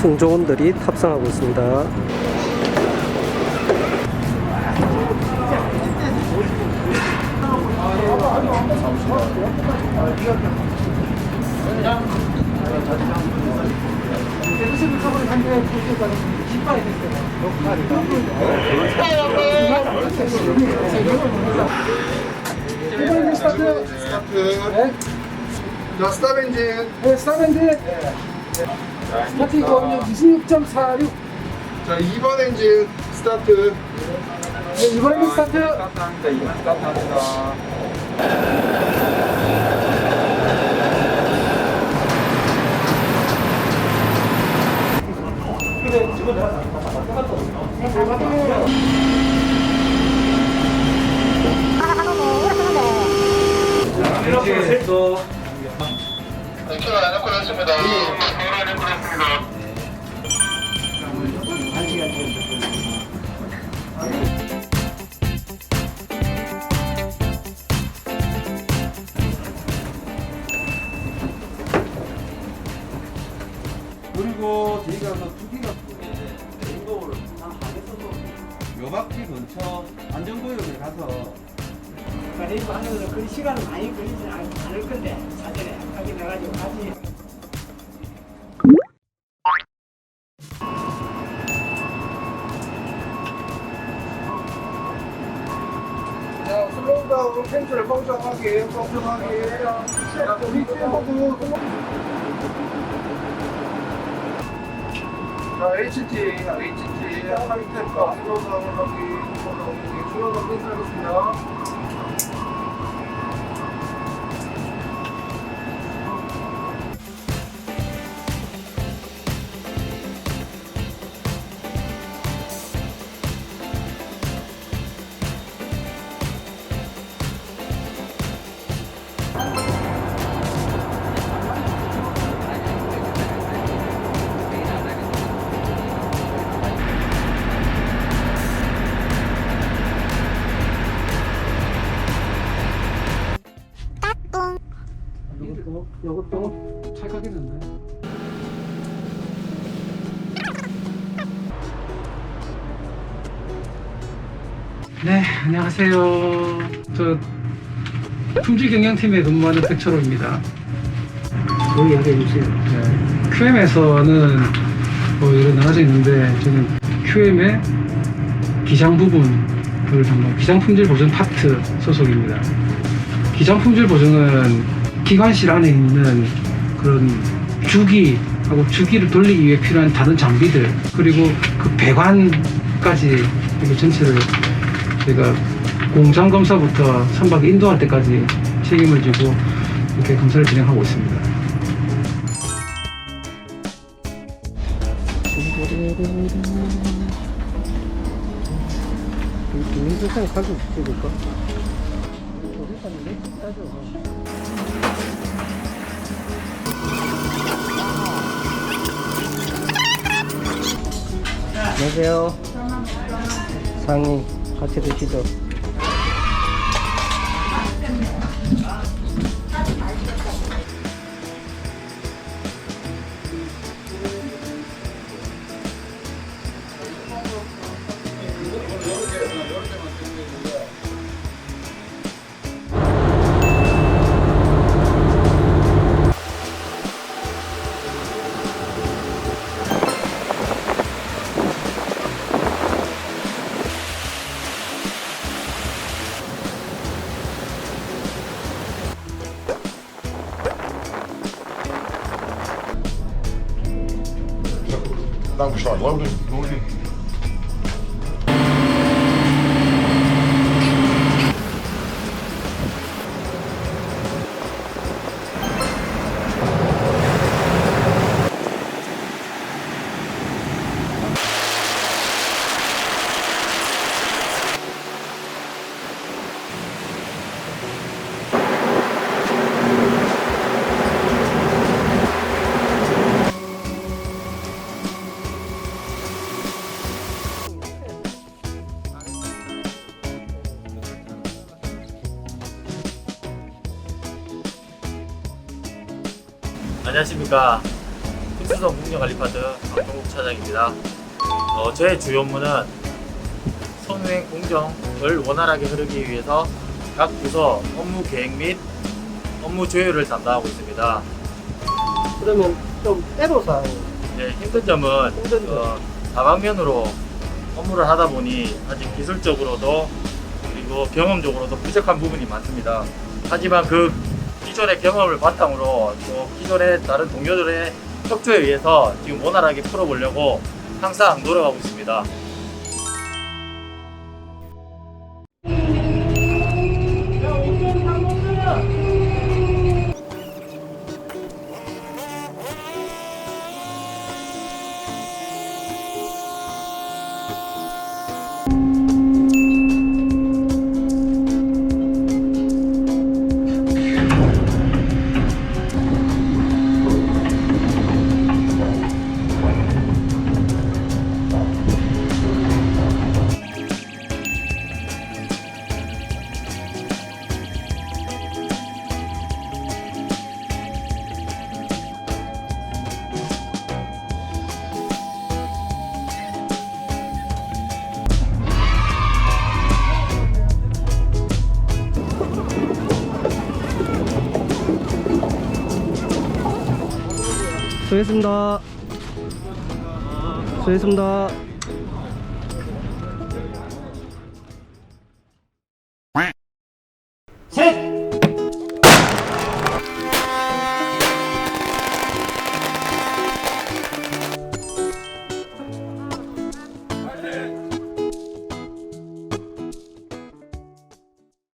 승조원들이 탑승하고 있습니다. 스타트. 스타트. 자, 스탑 엔진. 네, 스타밴드 스타트 거는 26.46 자, 2번 엔진. 스타트. 네, 이번에는 스타트 스키가 안 놓고 났습니다. 서울 안 놓고 났습니다. 그리고 저희가 그두 개가 레인보우를 한 하겠어도 요박지 근처 안전구역에 가서 레이브 하는 거는 그 시간은 많이 걸리지 않- 않을 건데 사전에 확인해가지고 가지. 자, 슬로우 다운 펜슬 뻥정하게, 뻥정하게. 자, HT, HT, 하이템과 다운 하기, 다운 펜슬 하겠습니다. 이것도 찰칵했는데. 네 안녕하세요. 저 품질 경영팀에 근무하는 백철호입니다. 뭐 이야기해 주세요. 네. QM에서는 뭐 이런 나눠져 있는데 저는 QM의 기장 부분을 담당 기장 품질 보존 파트 소속입니다. 기장 품질 보증은 기관실 안에 있는 그런 주기하고 주기를 돌리기 위해 필요한 다른 장비들 그리고 그 배관까지 이거 전체를 저희가 공장 검사부터 선박에 인도할 때까지 책임을 지고 이렇게 검사를 진행하고 있습니다. 김민수생 가지고 찍을까? 안녕하세요. 상이 같이 드시죠. Thank you, start loading. 안녕하십니까. 흑수성 국정관리파트 박동국 차장입니다. 어, 저의 주요 업무는 선행 공정을 원활하게 흐르기 위해서 각 부서 업무 계획 및 업무 조율을 담당하고 있습니다. 그러면 좀 애로사항 이제 힘든 점은 힘든 점. 어, 다방면으로 업무를 하다 보니 아직 기술적으로도 그리고 경험적으로도 부족한 부분이 많습니다. 하지만 그 기존의 경험을 바탕으로 또 기존의 다른 동료들의 협조에 의해서 지금 원활하게 풀어보려고 항상 노력하고 있습니다. 수고했습니다. 수고했습니다.